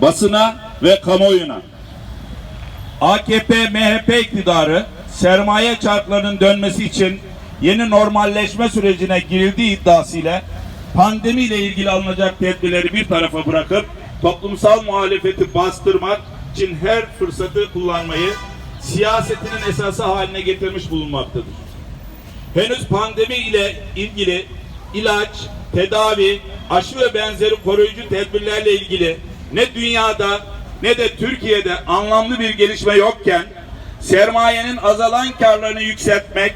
basına ve kamuoyuna. AKP MHP iktidarı sermaye çarklarının dönmesi için yeni normalleşme sürecine girildiği iddiasıyla pandemiyle ilgili alınacak tedbirleri bir tarafa bırakıp toplumsal muhalefeti bastırmak için her fırsatı kullanmayı siyasetinin esası haline getirmiş bulunmaktadır. Henüz pandemi ile ilgili ilaç, tedavi, aşı ve benzeri koruyucu tedbirlerle ilgili ne dünyada ne de Türkiye'de anlamlı bir gelişme yokken sermayenin azalan karlarını yükseltmek,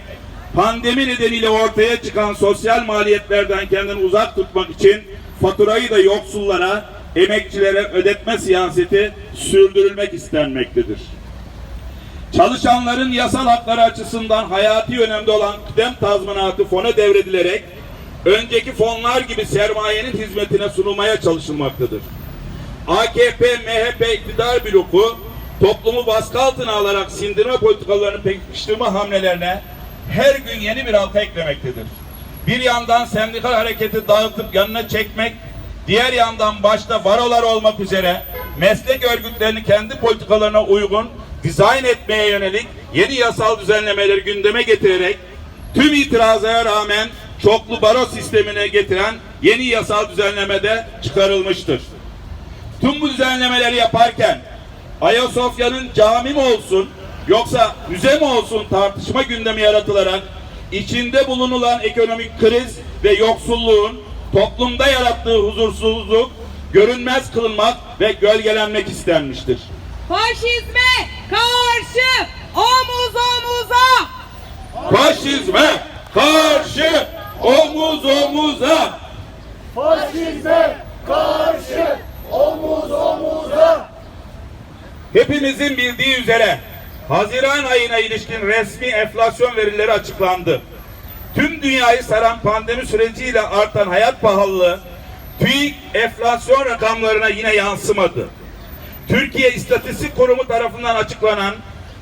pandemi nedeniyle ortaya çıkan sosyal maliyetlerden kendini uzak tutmak için faturayı da yoksullara, emekçilere ödetme siyaseti sürdürülmek istenmektedir. Çalışanların yasal hakları açısından hayati önemli olan kıdem tazminatı fona devredilerek önceki fonlar gibi sermayenin hizmetine sunulmaya çalışılmaktadır. AKP, MHP iktidar bloku toplumu baskı altına alarak sindirme politikalarını pekiştirme hamlelerine her gün yeni bir halka eklemektedir. Bir yandan sendikal hareketi dağıtıp yanına çekmek, diğer yandan başta varolar olmak üzere meslek örgütlerini kendi politikalarına uygun dizayn etmeye yönelik yeni yasal düzenlemeleri gündeme getirerek tüm itirazlara rağmen çoklu baro sistemine getiren yeni yasal düzenlemede çıkarılmıştır. Tüm bu düzenlemeleri yaparken Ayasofya'nın cami mi olsun yoksa müze mi olsun tartışma gündemi yaratılarak içinde bulunulan ekonomik kriz ve yoksulluğun toplumda yarattığı huzursuzluk görünmez kılınmak ve gölgelenmek istenmiştir. Faşizme karşı omuz omuza. Faşizme karşı omuz omuza Faşizme karşı omuz omuza Hepimizin bildiği üzere Haziran ayına ilişkin resmi enflasyon verileri açıklandı. Tüm dünyayı saran pandemi süreciyle artan hayat pahalılığı TÜİK enflasyon rakamlarına yine yansımadı. Türkiye İstatistik Kurumu tarafından açıklanan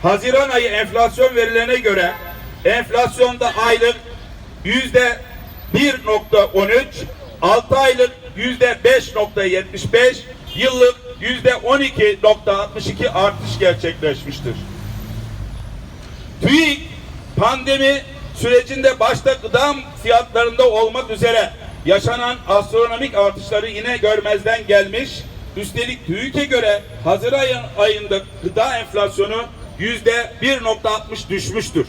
Haziran ayı enflasyon verilerine göre enflasyonda aylık yüzde 1.13, 6 aylık yüzde 5.75, yıllık yüzde 12.62 artış gerçekleşmiştir. TÜİK pandemi sürecinde başta gıda fiyatlarında olmak üzere yaşanan astronomik artışları yine görmezden gelmiş. Üstelik TÜİK'e göre Haziran ayında gıda enflasyonu yüzde 1.60 düşmüştür.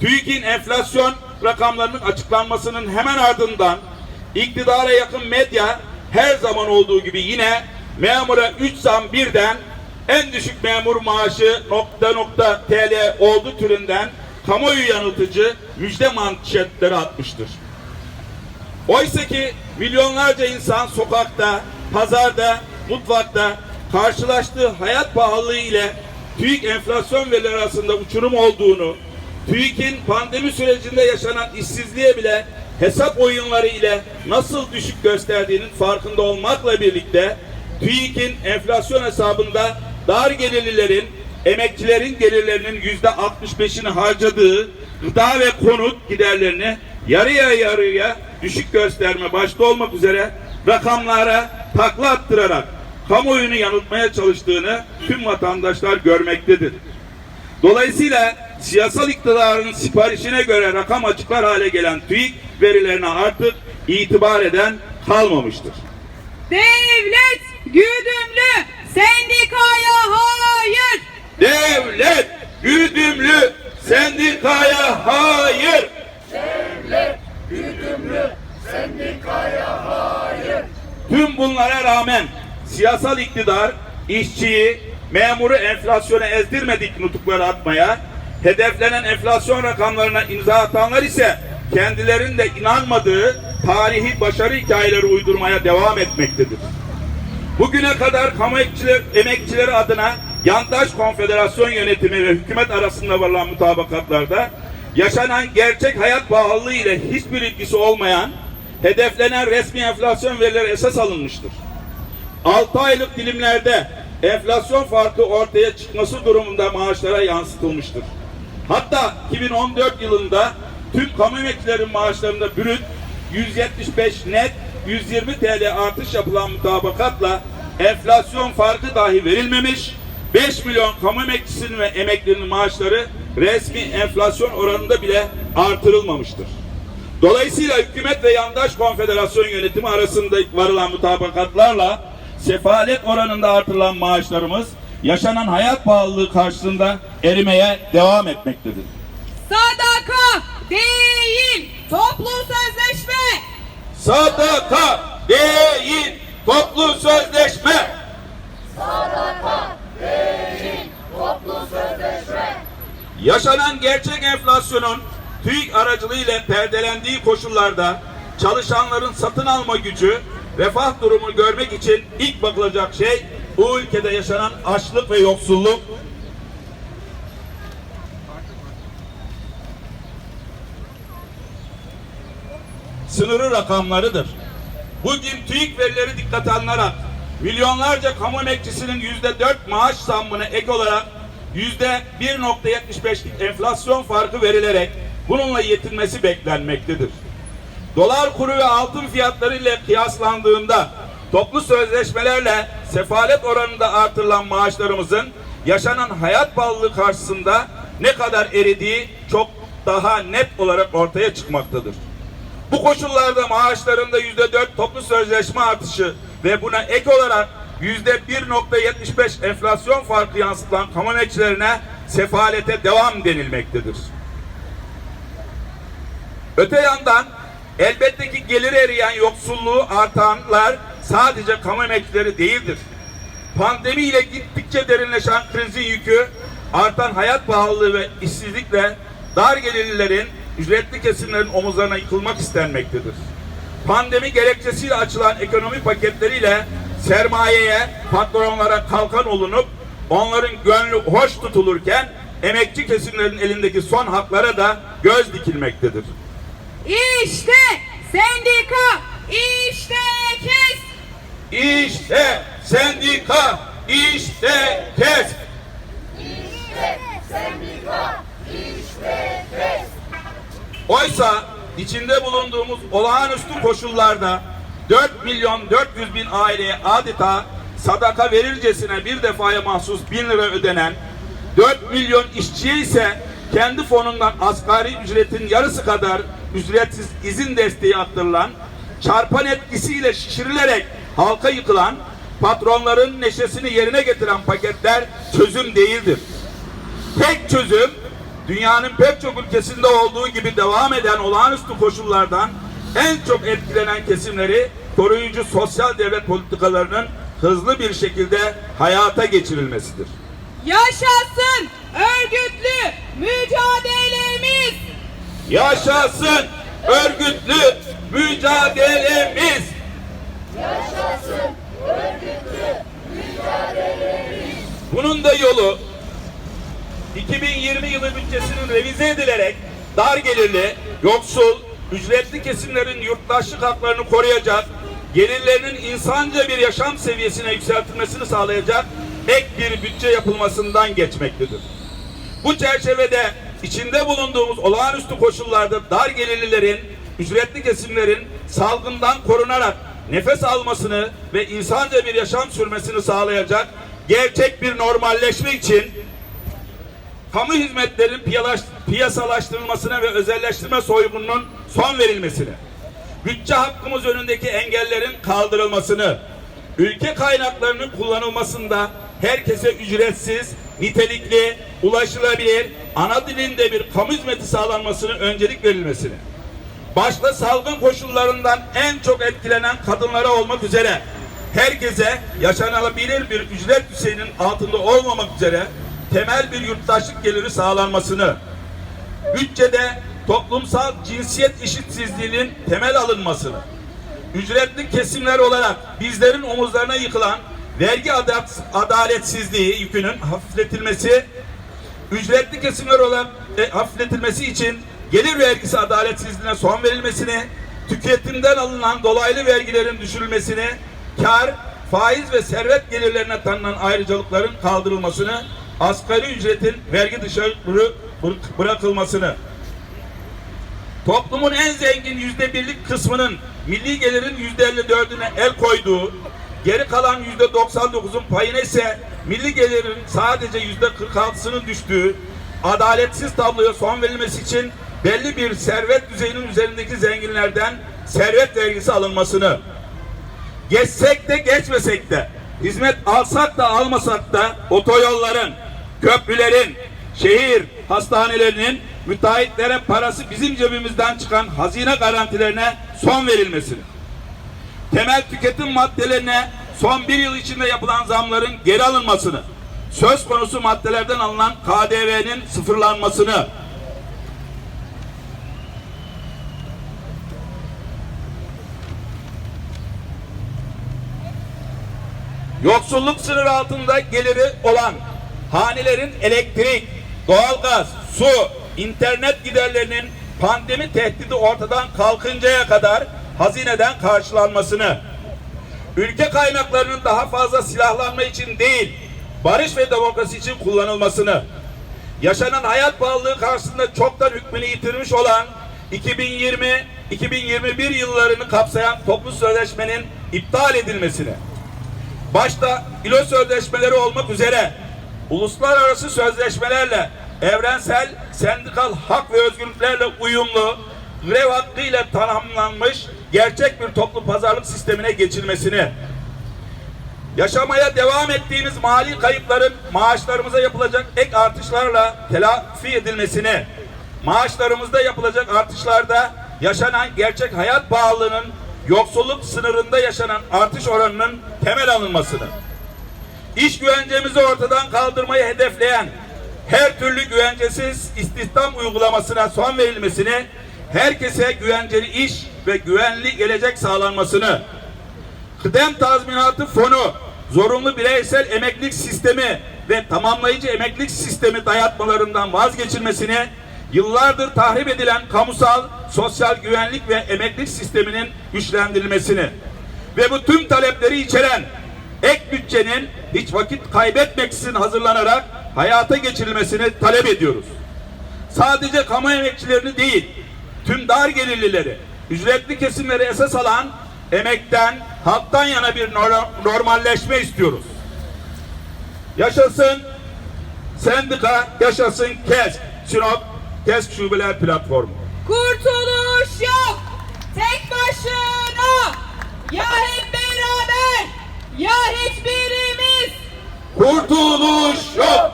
TÜİK'in enflasyon rakamlarının açıklanmasının hemen ardından iktidara yakın medya her zaman olduğu gibi yine memura 3 zam birden en düşük memur maaşı nokta nokta TL oldu türünden kamuoyu yanıltıcı müjde manşetleri atmıştır. Oysa ki milyonlarca insan sokakta, pazarda, mutfakta karşılaştığı hayat pahalılığı ile TÜİK enflasyon verileri arasında uçurum olduğunu, TÜİK'in pandemi sürecinde yaşanan işsizliğe bile hesap oyunları ile nasıl düşük gösterdiğinin farkında olmakla birlikte TÜİK'in enflasyon hesabında dar gelirlilerin, emekçilerin gelirlerinin yüzde 65'ini harcadığı gıda ve konut giderlerini yarıya yarıya düşük gösterme başta olmak üzere rakamlara takla attırarak kamuoyunu yanıltmaya çalıştığını tüm vatandaşlar görmektedir. Dolayısıyla siyasal iktidarın siparişine göre rakam açıklar hale gelen TÜİK verilerine artık itibar eden kalmamıştır. Devlet güdümlü sendikaya hayır. Devlet güdümlü sendikaya hayır. Devlet güdümlü sendikaya hayır Tüm bunlara rağmen siyasal iktidar işçiyi, memuru enflasyona ezdirmedik nutukları atmaya, hedeflenen enflasyon rakamlarına imza atanlar ise kendilerinin de inanmadığı tarihi başarı hikayeleri uydurmaya devam etmektedir. Bugüne kadar kamu emekçiler, emekçileri adına yandaş konfederasyon yönetimi ve hükümet arasında varılan mutabakatlarda yaşanan gerçek hayat pahalılığı ile hiçbir ilgisi olmayan hedeflenen resmi enflasyon verileri esas alınmıştır. 6 aylık dilimlerde enflasyon farkı ortaya çıkması durumunda maaşlara yansıtılmıştır. Hatta 2014 yılında tüm kamu emekçilerin maaşlarında brüt 175 net 120 TL artış yapılan mutabakatla enflasyon farkı dahi verilmemiş, 5 milyon kamu emekçisinin ve emeklinin maaşları resmi enflasyon oranında bile artırılmamıştır. Dolayısıyla hükümet ve yandaş konfederasyon yönetimi arasında varılan mutabakatlarla sefalet oranında artırılan maaşlarımız yaşanan hayat pahalılığı karşısında erimeye devam etmektedir. Sadaka değil, toplu sözleşme. Sadaka değil toplu sözleşme. Toplu sözleşme. Yaşanan gerçek enflasyonun TÜİK aracılığıyla perdelendiği koşullarda çalışanların satın alma gücü, refah durumunu görmek için ilk bakılacak şey bu ülkede yaşanan açlık ve yoksulluk, sınırı rakamlarıdır. Bugün TÜİK verileri dikkate alınarak milyonlarca kamu emekçisinin yüzde dört maaş zammına ek olarak yüzde 1.75'lik enflasyon farkı verilerek bununla yetinmesi beklenmektedir. Dolar kuru ve altın fiyatları ile kıyaslandığında toplu sözleşmelerle sefalet oranında artırılan maaşlarımızın yaşanan hayat pahalılığı karşısında ne kadar eridiği çok daha net olarak ortaya çıkmaktadır. Bu koşullarda maaşlarında yüzde dört toplu sözleşme artışı ve buna ek olarak yüzde 1.75 enflasyon farkı yansıtılan kamu emekçilerine sefalete devam denilmektedir. Öte yandan elbette ki gelir eriyen yoksulluğu artanlar sadece kamu emekçileri değildir. Pandemiyle gittikçe derinleşen krizin yükü, artan hayat pahalılığı ve işsizlikle dar gelirlilerin, ücretli kesimlerin omuzlarına yıkılmak istenmektedir. Pandemi gerekçesiyle açılan ekonomi paketleriyle sermayeye, patronlara kalkan olunup onların gönlü hoş tutulurken emekçi kesimlerin elindeki son haklara da göz dikilmektedir. İşte sendika, işte kes. İşte sendika, işte kes. Sendika. İşte kes. Oysa içinde bulunduğumuz olağanüstü koşullarda 4 milyon 400 bin aileye adeta sadaka verircesine bir defaya mahsus 1000 lira ödenen 4 milyon işçiye ise kendi fonundan asgari ücretin yarısı kadar ücretsiz izin desteği aktarılan çarpan etkisiyle şişirilerek halka yıkılan patronların neşesini yerine getiren paketler çözüm değildir. Tek çözüm dünyanın pek çok ülkesinde olduğu gibi devam eden olağanüstü koşullardan en çok etkilenen kesimleri koruyucu sosyal devlet politikalarının hızlı bir şekilde hayata geçirilmesidir. Yaşasın örgütlü mücadelemiz. Yaşasın örgütlü mücadelemiz. Yaşasın örgütlü mücadelemiz. Bunun da yolu 2020 yılı bütçesinin revize edilerek dar gelirli, yoksul, ücretli kesimlerin yurttaşlık haklarını koruyacak, gelirlerinin insanca bir yaşam seviyesine yükseltilmesini sağlayacak ek bir bütçe yapılmasından geçmektedir. Bu çerçevede içinde bulunduğumuz olağanüstü koşullarda dar gelirlilerin, ücretli kesimlerin salgından korunarak nefes almasını ve insanca bir yaşam sürmesini sağlayacak gerçek bir normalleşme için kamu hizmetlerin piyalaş- piyasalaştırılmasına ve özelleştirme soygununun son verilmesine, bütçe hakkımız önündeki engellerin kaldırılmasını, ülke kaynaklarının kullanılmasında herkese ücretsiz, nitelikli, ulaşılabilir, ana dilinde bir kamu hizmeti sağlanmasını öncelik verilmesini, başta salgın koşullarından en çok etkilenen kadınlara olmak üzere herkese yaşanabilir bir ücret düzeyinin altında olmamak üzere temel bir yurttaşlık geliri sağlanmasını, bütçede toplumsal cinsiyet eşitsizliğinin temel alınmasını, ücretli kesimler olarak bizlerin omuzlarına yıkılan vergi adaletsizliği yükünün hafifletilmesi, ücretli kesimler olarak e, hafifletilmesi için gelir vergisi adaletsizliğine son verilmesini, tüketimden alınan dolaylı vergilerin düşürülmesini, kar, faiz ve servet gelirlerine tanınan ayrıcalıkların kaldırılmasını, asgari ücretin vergi dışı bırakılmasını, toplumun en zengin yüzde birlik kısmının milli gelirin yüzde elli dördüne el koyduğu, Geri kalan yüzde 99'un payına ise milli gelirin sadece yüzde 46'sının düştüğü adaletsiz tabloya son verilmesi için belli bir servet düzeyinin üzerindeki zenginlerden servet vergisi alınmasını. Geçsek de geçmesek de hizmet alsak da almasak da otoyolların, köprülerin, şehir hastanelerinin müteahhitlere parası bizim cebimizden çıkan hazine garantilerine son verilmesini. Temel tüketim maddelerine son bir yıl içinde yapılan zamların geri alınmasını, söz konusu maddelerden alınan KDV'nin sıfırlanmasını, yoksulluk sınırı altında geliri olan hanelerin elektrik, doğalgaz, su, internet giderlerinin pandemi tehdidi ortadan kalkıncaya kadar hazineden karşılanmasını, ülke kaynaklarının daha fazla silahlanma için değil, barış ve demokrasi için kullanılmasını, yaşanan hayat pahalılığı karşısında çoktan hükmünü yitirmiş olan 2020-2021 yıllarını kapsayan toplu sözleşmenin iptal edilmesini, başta ILO sözleşmeleri olmak üzere uluslararası sözleşmelerle evrensel sendikal hak ve özgürlüklerle uyumlu grev hakkıyla tanımlanmış gerçek bir toplu pazarlık sistemine geçilmesini yaşamaya devam ettiğimiz mali kayıpların maaşlarımıza yapılacak ek artışlarla telafi edilmesini, maaşlarımızda yapılacak artışlarda yaşanan gerçek hayat pahalılığının yoksulluk sınırında yaşanan artış oranının temel alınmasını, iş güvencemizi ortadan kaldırmayı hedefleyen her türlü güvencesiz istihdam uygulamasına son verilmesini, herkese güvenceli iş ve güvenli gelecek sağlanmasını, kıdem tazminatı fonu, zorunlu bireysel emeklilik sistemi ve tamamlayıcı emeklilik sistemi dayatmalarından vazgeçilmesini, yıllardır tahrip edilen kamusal, sosyal güvenlik ve emeklilik sisteminin güçlendirilmesini ve bu tüm talepleri içeren ek bütçenin hiç vakit kaybetmeksizin hazırlanarak hayata geçirilmesini talep ediyoruz sadece kamu emekçilerini değil, tüm dar gelirlileri, ücretli kesimleri esas alan emekten, halktan yana bir nor- normalleşme istiyoruz. Yaşasın sendika, yaşasın KESK, Sinop KESK Şubeler Platformu. Kurtuluş yok. Tek başına. Ya hep beraber. Ya hiçbirimiz. Kurtuluş yok,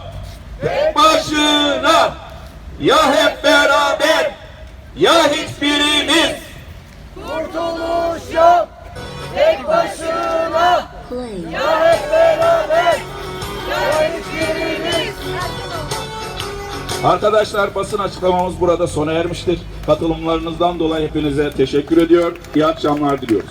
tek başına, ya hep beraber, ya hiçbirimiz. Kurtuluş yok. Tek başına. Ya Arkadaşlar basın açıklamamız burada sona ermiştir. Katılımlarınızdan dolayı hepinize teşekkür ediyor. İyi akşamlar diliyoruz.